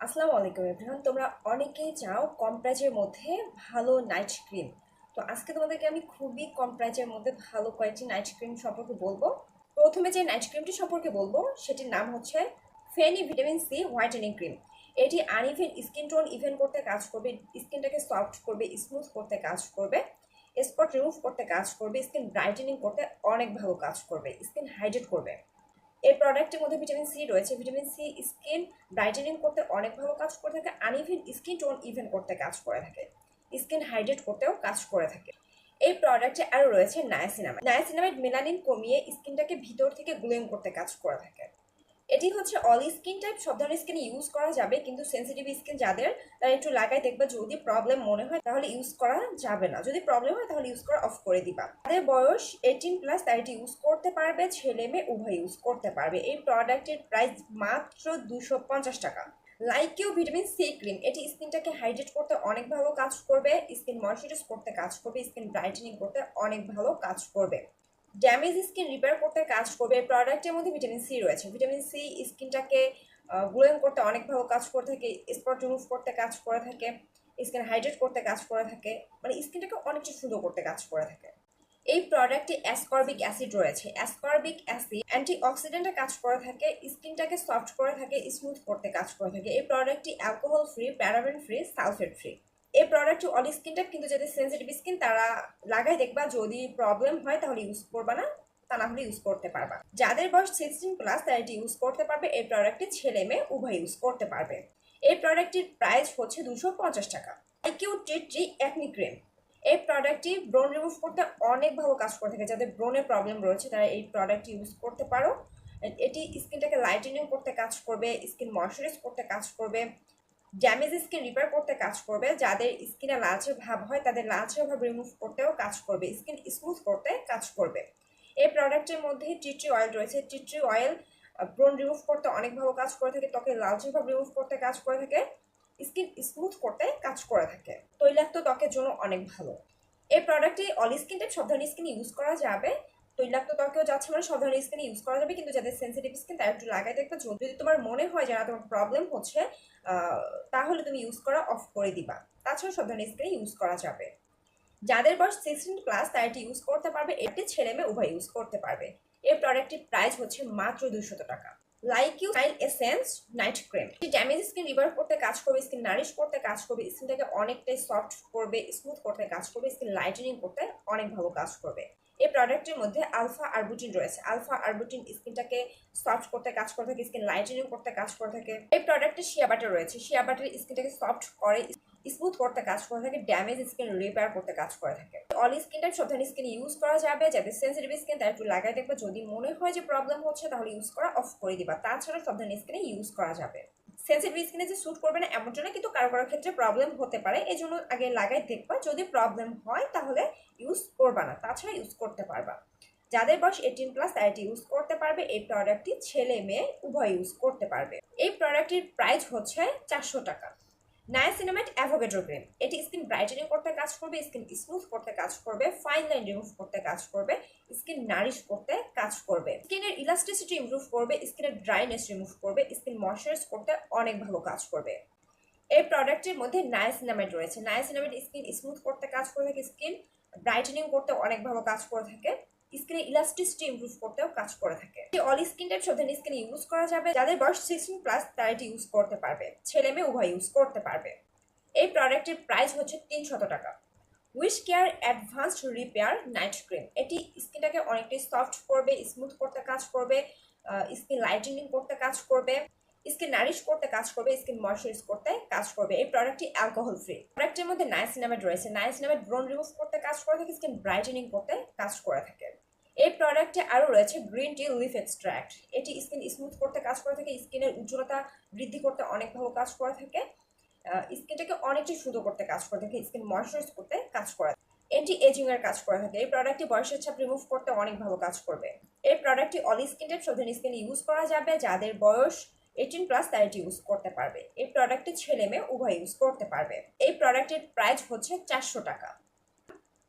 আসসালামু আলাইকুম এভরিওয়ান তোমরা অনেকেই চাও কম প্রাইজের মধ্যে ভালো নাইট ক্রিম তো আজকে তোমাদেরকে আমি খুবই কম প্রাইজের মধ্যে ভালো কয়েকটি নাইট ক্রিম সম্পর্কে বলব। প্রথমে যে নাইট ক্রিমটি সম্পর্কে বলব, সেটির নাম হচ্ছে ফেনি ভিটামিন সি হোয়াইটেনিং ক্রিম এটি আনইভেন স্কিন টোন ইভেন করতে কাজ করবে স্কিনটাকে সফট করবে স্মুথ করতে কাজ করবে স্পট রিমুভ করতে কাজ করবে স্কিন ব্রাইটেনিং করতে অনেক ভালো কাজ করবে স্কিন হাইড্রেট করবে। এই প্রোডাক্টের মধ্যে ভিটামিন সি রয়েছে। ভিটামিন সি স্কিন ব্রাইটেনিং করতে অনেক ভালো কাজ করে থাকে আনইভেন স্কিন টোন ইভেন করতে কাজ করে থাকে। স্কিন হাইড্রেট করতেও কাজ করে থাকে। এই প্রোডাক্টে আরও রয়েছে নায়াসিনামাইড নায়াসিনামাইড মেলানিন কমিয়ে স্কিনটাকে ভিতর থেকে গ্লোয়িং করতে কাজ করে থাকে। এটি হচ্ছে অল স্কিন টাইপ সব ধরনের স্কিনে ইউজ করা যাবে, কিন্তু সেন্সিটিভ স্কিন যাদের, তারা একটু লাগাই দেখবে যদি প্রবলেম মনে হয়, তাহলে ইউজ করা যাবে না। যদি প্রবলেম হয়, তাহলে ইউজ করা অফ করে দিবা। তাদের বয়স এইটিন প্লাস তারা এটি ইউজ করতে পারবে, ছেলে মেয়ে উভয় ইউজ করতে পারবে। এই প্রোডাক্টের প্রাইস মাত্র দুশো পঞ্চাশ টাকা। লাইকেও ভিটামিন সি ক্রিম এটি স্কিনটাকে হাইড্রেট করতে অনেক ভালো কাজ করবে স্কিন ময়শ্চারাইজ করতে কাজ করবে স্কিন ব্রাইটেনিং করতে অনেক ভালো কাজ করবে। ড্যামেজ স্কিন রিপেয়ার করতে কাজ করবে প্রোডাক্টের মধ্যে ভিটামিন সি রয়েছে। ভিটামিন সি স্কিনটাকে গ্লোয়িং করতে অনেক ভালো কাজ করে থাকে স্পট রিমুভ করতে কাজ করে থাকে স্কিন হাইড্রেট করতে কাজ করে থাকে মানে স্কিনটাকে অনেকটা সুন্দর করতে কাজ করে থাকে। এই প্রোডাক্টে অ্যাসকর্বিক অ্যাসিড রয়েছে। অ্যাসকর্বিক অ্যাসিড অ্যান্টি অক্সিডেন্টে কাজ করে থাকে স্কিনটাকে সফট করে থাকে স্মুথ করতে কাজ করে থাকে। এই প্রোডাক্টটি alcohol free paraben free sulphate free এই প্রোডাক্টটি অল স্কিনটা কিন্তু যাদের সেন্সিটিভ স্কিন তারা লাগাই দেখবা, যদি প্রবলেম হয় তাহলে ইউজ করবা না, তা না হলে ইউজ করতে পারবা। যাদের বয়স সিক্সটিন প্লাস তারা এটি ইউজ করতে পারবে। এই প্রোডাক্টটি ছেলে মেয়ে উভয় ইউজ করতে পারবে। এই প্রোডাক্টটির প্রাইস হচ্ছে দুশো পঞ্চাশ টাকা। আইকিউ টি অ্যাকনি ক্রিম এই প্রোডাক্টটি ব্রোন রিমুভ করতে অনেক ভালো কাজ করে থাকে। যাদের ব্রোনের প্রবলেম রয়েছে, তারা এই প্রোডাক্টটি ইউজ করতে পারো। এটি স্কিনটাকে লাইটেনিং করতে কাজ করবে স্কিন ময়শ্চারাইজ করতে কাজ করবে। ড্যামেজ স্কিন রিপেয়ার করতে কাজ করবে। যাদের স্কিনে লালচে ভাব হয়, তাদের লালচে ভাব রিমুভ করতেও কাজ করবে। স্কিন স্মুথ করতে কাজ করবে। এই প্রোডাক্টের মধ্যে টিট্রি অয়েল রয়েছে। টিট্রি অয়েল ব্রোন রিমুভ করতে অনেক ভালো কাজ করে থাকে, ত্বকে লালচে ভাব রিমুভ করতে কাজ করে থাকে স্কিন স্মুথ করতে কাজ করে থাকে। তৈলাক্ত ত্বকের জন্য অনেক ভালো। এই প্রোডাক্টটি অল স্কিন টাইপ সব ধরনের স্কিন ইউজ করা যাবে। তৈলাক্ত ত্বকেও যাচ্ছে মানে সব ধরনের স্কিন ইউজ করা যাবে, কিন্তু যাদের সেন্সিটিভ স্কিন তারা একটু লাগাই দেখবে। যদি তোমার মনে হয় যারা তোমার প্রবলেম হচ্ছে তাহলে তুমি ইউজ করা অফ করে দিবা। তাছাড়া সব ধরনের স্কিন ইউজ করা যাবে। যাদের বয়স সিক্সটিন প্লাস তারা এটি ইউজ করতে পারবে এটি ছেলে মেয়ে উভয় ইউজ করতে পারবে। এর প্রোডাক্টটির প্রাইস হচ্ছে মাত্র দুশত টাকা। Like you style essence night cream এটি ড্যামেজ স্কিন রিভার করতে কাজ করবে স্কিন নারিশ করতে কাজ করবে স্কিনটাকে অনেকটাই সফট করবে স্মুথ করতে কাজ করবে স্কিন লাইটেনিং করতে অনেক ভালো কাজ করবে। এই প্রোডাক্টের মধ্যে আলফা আরবুটিন রয়েছে। আলফা আরবুটিন স্কিনটাকে সফট করতে কাজ করে থাকে স্কিন লাইটেনিং করতে কাজ করে থাকে। এই প্রোডাক্টে শিয়া বাটার রয়েছে। শিয়া বাটার স্কিনটাকে সফট করে স্মুথ করতে কাজ করে থাকে ড্যামেজ স্কিন রিপেয়ার করতে কাজ করে থাকে। অল স্কিন টাইপ সব ধরনের স্কিন ইউজ করা যাবে যাদের সেন্সিটিভ স্কিন তারা একটু লাগাই দেখবে। যদি মনে হয় যে প্রবলেম হচ্ছে, তাহলে ইউজ করা অফ করে দিবা। তাছাড়া সব ধরনের স্কিনে ইউজ করা যাবে। সেন্সিটিভ স্কিনে যে স্যুট করবে না, এমন জন্য কিন্তু কারও কারও ক্ষেত্রে প্রবলেম হতে পারে। এই জন্য আগে লাগাই, দেখবা যদি প্রবলেম হয় তাহলে ইউজ করবা না। তাছাড়া ইউজ করতে পারবা। যাদের বয়স এইটিন প্লাস তারা এটি ইউজ করতে পারবে। এই প্রোডাক্টটি ছেলে মেয়ে উভয় ইউজ করতে পারবে। এই প্রোডাক্টটির প্রাইস হচ্ছে চারশো টাকা। নায়াসিনামেট অ্যাভোগেড্রো ক্রিম এটি স্কিন ব্রাইটেনিং করতে কাজ করবে স্কিন স্মুথ করতে কাজ করবে ফাইন লাইন রিমুভ করতে কাজ করবে স্কিন নারিশ করতে কাজ করবে। স্কিনের ইলাস্টিসিটি ইমপ্রুভ করবে স্কিনের ড্রাইনেস রিমুভ করবে স্কিন ময়শ্চারাইজ করতে অনেক ভালো কাজ করবে। এই প্রোডাক্টের মধ্যে নায়াসিনামেট রয়েছে। নায়াসিনামেট স্কিন স্মুথ করতে কাজ করে থাকে স্কিন ব্রাইটেনিং করতে অনেক ভালো কাজ করে থাকে। স্কিনে ইলাস্টিসিটি ইমপ্রুভ করতেও কাজ করে থাকে। অল স্কিন টাইপ ধরনের স্কিন ইউজ করা যাবে। যাদের বয়স সিক্সটিন প্লাস তারা এটি ইউজ করতে পারবে। ছেলে মেয়ে উভয় ইউজ করতে পারবে। এই প্রোডাক্টের প্রাইস হচ্ছে তিনশত টাকা। Wish care advanced repair night cream এটি স্কিনটাকে অনেকটাই সফট করবে স্মুথ করতে কাজ করবে স্কিন লাইটেনিং করতে কাজ করবে। স্কিন নারিশ করতে কাজ করবে, স্কিন ময়শ্চারাইজ করতে কাজ করবে। এই প্রোডাক্টটি অ্যালকোহল ফ্রি প্রোডাক্টের মধ্যে নাইসিনামেট রয়েছে। নাইসিনামেট ব্রোন রিমুভ করতে কাজ করে থাকে স্কিন ব্রাইটেনিং করতে কাজ করে থাকে। এই প্রোডাক্টে আরও রয়েছে গ্রিন টি লিফ এক্সট্র্যাক্ট এটি স্কিন স্মুথ করতে কাজ করে থাকে স্কিনের উজ্জ্বলতা বৃদ্ধি করতে অনেক ভালো কাজ করে থাকে। স্কিনটাকে অনেকটাই সুন্দর করতে কাজ করে থাকে স্কিন ময়শ্চারাইজ করতে কাজ করে এন্টি এজিং এর কাজ করে থাকে। এই প্রোডাক্টটি বয়সের ছাপ রিমুভ করতে অনেক ভালো কাজ করবে। এই প্রোডাক্টটি অল স্কিন টাইপ সৌধন স্কিন ইউজ করা যাবে। যাদের বয়স এইটিন প্লাস তারা এটি ইউজ করতে পারবে। এই প্রোডাক্টটি ছেলে মেয়ে উভয় ইউজ করতে পারবে। এই প্রোডাক্টের প্রাইস হচ্ছে চারশো টাকা।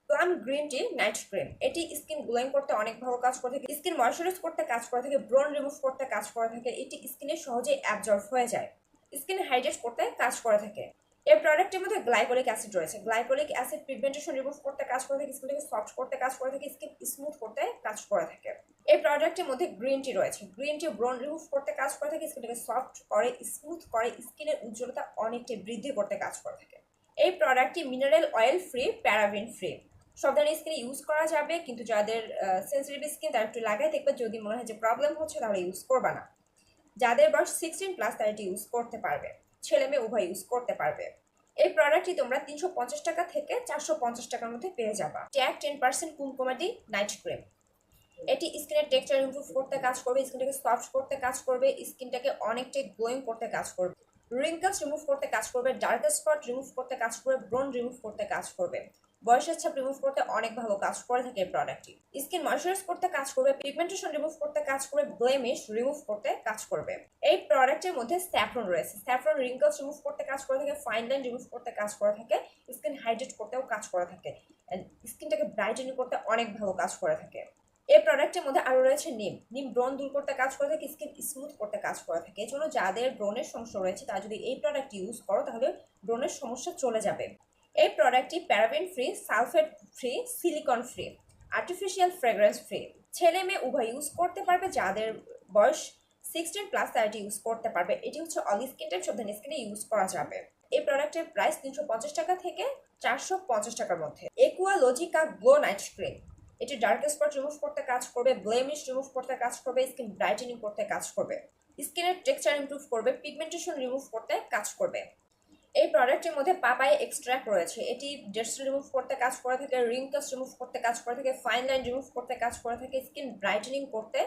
Plum green tea night cream এটি স্কিন গ্লোয়িং করতে অনেক ভালো কাজ করে থাকে। স্কিন ময়শ্চারাইজ করতে কাজ করে থাকে ব্রন রিমুভ করতে কাজ করে থাকে। এটি স্কিনে সহজেই অ্যাবজর্ব হয়ে যায়। স্কিন হাইড্রেট করতে কাজ করে থাকে। এই প্রোডাক্টের মধ্যে গ্লাইকোলিক অ্যাসিড রয়েছে। গ্লাইকোলিক অ্যাসিড পিগমেন্টেশন রিমুভ করতে কাজ করে থাকে স্কিনটাকে সফট করতে কাজ করে থাকে স্কিন স্মুথ করতে কাজ করে থাকে। এই প্রোডাক্টের মধ্যে গ্রিন টি রয়েছে। গ্রিন টি ব্রন রিমুভ করতে কাজ করে থাকে স্কিনটাকে সফট করে স্মুথ করে স্কিনের উজ্জ্বলতা অনেকটাই বৃদ্ধি করতে কাজ করে থাকে। এই প্রোডাক্টটি mineral oil free paraben free সব ধরনের স্কিনে ইউজ করা যাবে, কিন্তু যাদের সেন্সিটিভ স্কিন তারা একটু লাগাই দেখবে, যদি মনে হয় যে প্রবলেম হচ্ছে তাহলে ইউজ করবা না। যাদের বয়স সিক্সটিন প্লাস তারা এটি ইউজ করতে পারবে। ছেলে মেয়ে উভয় ইউজ করতে পারবে। এই প্রোডাক্টটি তোমরা তিনশো পঞ্চাশ টাকা থেকে চারশো পঞ্চাশ টাকার মধ্যে পেয়ে যাবা। Tag ten percent Kumkumadi night cream এটি স্কিনের টেক্সচার ইমপ্রুভ করতে কাজ করবে স্কিনটাকে সফট করতে কাজ করবে স্কিনটাকে অনেকটাই গ্লোয়িং করতে কাজ করবে। রিঙ্কলস রিমুভ করতে কাজ করবে ডার্ক স্পট রিমুভ করতে কাজ করবে ব্রোন রিমুভ করতে কাজ করবে। বয়সের ছাপ রিমুভ করতে অনেক ভালো কাজ করে থাকে এই প্রোডাক্টটি স্কিন ময়শ্চারাইজ করতে কাজ করবে পিগমেন্টেশন রিমুভ করতে কাজ করবে ব্লেমিশ রিমুভ করতে কাজ করবে। এই প্রোডাক্টের মধ্যে স্যাফরন রয়েছে। স্যাফরন রিঙ্কলস রিমুভ করতে কাজ করে থাকে ফাইন লাইন রিমুভ করতে কাজ করে থাকে স্কিন হাইড্রেট করতেও কাজ করে থাকে। স্কিনটাকে ব্রাইটেনিং করতে অনেক ভালো কাজ করে থাকে। এই প্রোডাক্টের মধ্যে আরও রয়েছে নিম নিম ব্রণ দূর করতে কাজ করে থাকে স্কিন স্মুথ করতে কাজ করে থাকে। এই জন্য যাদের ব্রণের সমস্যা রয়েছে, তারা যদি এই প্রোডাক্ট ইউজ করো, তাহলে ব্রণের সমস্যা চলে যাবে। এই প্রোডাক্টটি paraben free sulphate free silicone free artificial fragrance free ছেলে মেয়ে উভয় ইউজ করতে পারবে, যাদের বয়স সিক্সটিন প্লাস তারা ইউজ করতে পারবে। এটি হচ্ছে অলি স্কিন টাইপ সব স্কিনে ইউজ করা যাবে। এই প্রোডাক্টের প্রাইস তিনশো পঞ্চাশ টাকা থেকে চারশো পঞ্চাশ টাকার মধ্যে। একুয়া লজিকা গ্লো নাইট ক্রিম এটি ডার্ক স্পট রিমুভ করতে কাজ করবে ব্লেমিশ রিমুভ করতে কাজ করবে স্কিন ব্রাইটেনিং করতে কাজ করবে। স্কিনের টেক্সচার ইমপ্রুভ করবে পিগমেন্টেশন রিমুভ করতে কাজ করবে। এই প্রোডাক্টের মধ্যে পাপাই এক্সট্রাক্ট রয়েছে। এটি ডেটস রিমুভ করতে কাজ করে থাকে রিঙ্কলস রিমুভ করতে কাজ করে থাকে ফাইন লাইন রিমুভ করতে কাজ করে থাকে স্কিন ব্রাইটেনিং করতে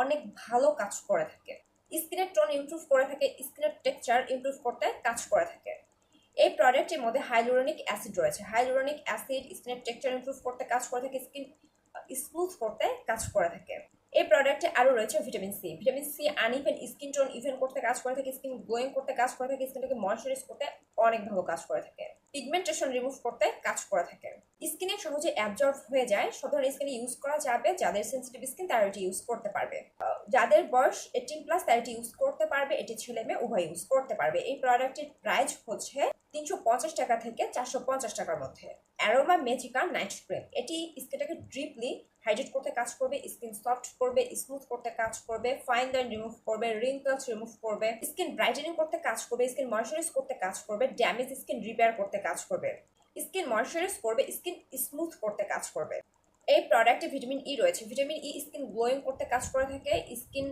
অনেক ভালো কাজ করে থাকে। স্কিনের টোন ইমপ্রুভ করে থাকে, স্কিনের টেক্সচার ইমপ্রুভ করতে কাজ করে থাকে। এই প্রোডাক্টের মধ্যে হাইলোরনিক অ্যাসিড রয়েছে। হাইলোরনিক অ্যাসিড স্কিনের টেক্সচার ইমপ্রুভ করতে কাজ করে থাকে স্কিন স্মুথ করতে কাজ করে থাকে। এই প্রোডাক্টে আরও রয়েছে vitamin C vitamin C uneven skin tone even করতে কাজ করে থাকে স্কিন গ্লোয়িং করতে কাজ করে থাকে স্কিনটাকে ময়শ্চারাইজ করতে অনেক ভালো কাজ করে থাকে। পিগমেন্টেশন রিমুভ করতে কাজ করে থাকে। স্কিনে সহজে অ্যাবজর্ব হয়ে যায়। সব ধরনের স্কিনে ইউজ করা যাবে। যাদের সেন্সিটিভ স্কিন তারা এটি ইউজ করতে পারবে। যাদের বয়স এইটিন প্লাস তারা এটি ইউজ পারবে, এটি ছেলে মেয়ে উভয় ইউজ করতে পারবে। এই প্রোডাক্টের প্রাইস হচ্ছে তিনশো পঞ্চাশ টাকা থেকে চারশো পঞ্চাশ টাকার মধ্যে। অ্যারোমা মেজিকা নাইট ক্রিম এটি স্কিনটাকে ড্রিপলি হাইড্রেট করতে কাজ করবে স্কিন সফট করবে স্মুথ করতে কাজ করবে ফাইন লাইন রিমুভ করবে রিঙ্কলস রিমুভ করবে স্কিন ব্রাইটেনিং করতে কাজ করবে স্কিন ময়শ্চারাইজ করতে কাজ করবে ড্যামেজ স্কিন রিপেয়ার করতে কাজ করবে স্কিন ময়শ্চারাইজ করবে স্কিন স্মুথ করতে কাজ করবে। এই প্রোডাক্টে ভিটামিন ই রয়েছে। ভিটামিন ই স্কিন গ্লোয়িং করতে কাজ করে থাকে স্কিন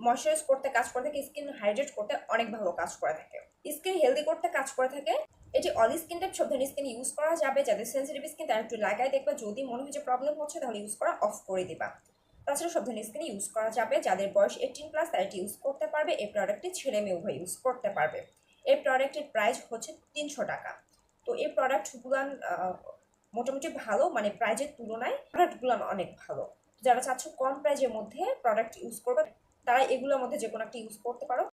ময়শ্চারাইজ করতে কাজ করে থাকে স্কিন হাইড্রেট করতে অনেক ভালো কাজ করে থাকে। স্কিন হেলদি করতে কাজ করে থাকে, এটি অল স্কিন টাইপ সব ধরনের স্কিন ইউজ করা যাবে, যাদের সেন্সিটিভ স্কিন তারা একটু লাগাই দেখবা, যদি মনে হয় যে প্রবলেম হচ্ছে তাহলে ইউজ করা অফ করে দিবা। তাছাড়া সব ধরনের স্কিন ইউজ করা যাবে, যাদের বয়স এইটিন প্লাস তারা এটি ইউজ করতে পারবে, এই প্রোডাক্টটি ছেলে মেয়ে উভয় ইউজ করতে পারবে। এই প্রোডাক্টের প্রাইস হচ্ছে তিনশো টাকা। তো এই প্রোডাক্টগুলো মোটামুটি ভালো মানে প্রাইজের তুলনায় প্রোডাক্টগুলো অনেক ভালো। যারা চাচ্ছ কম প্রাইজের মধ্যে প্রোডাক্ট ইউজ করবে তারা এগুলোর মধ্যে যে কোনো একটা ইউজ করতে পারো।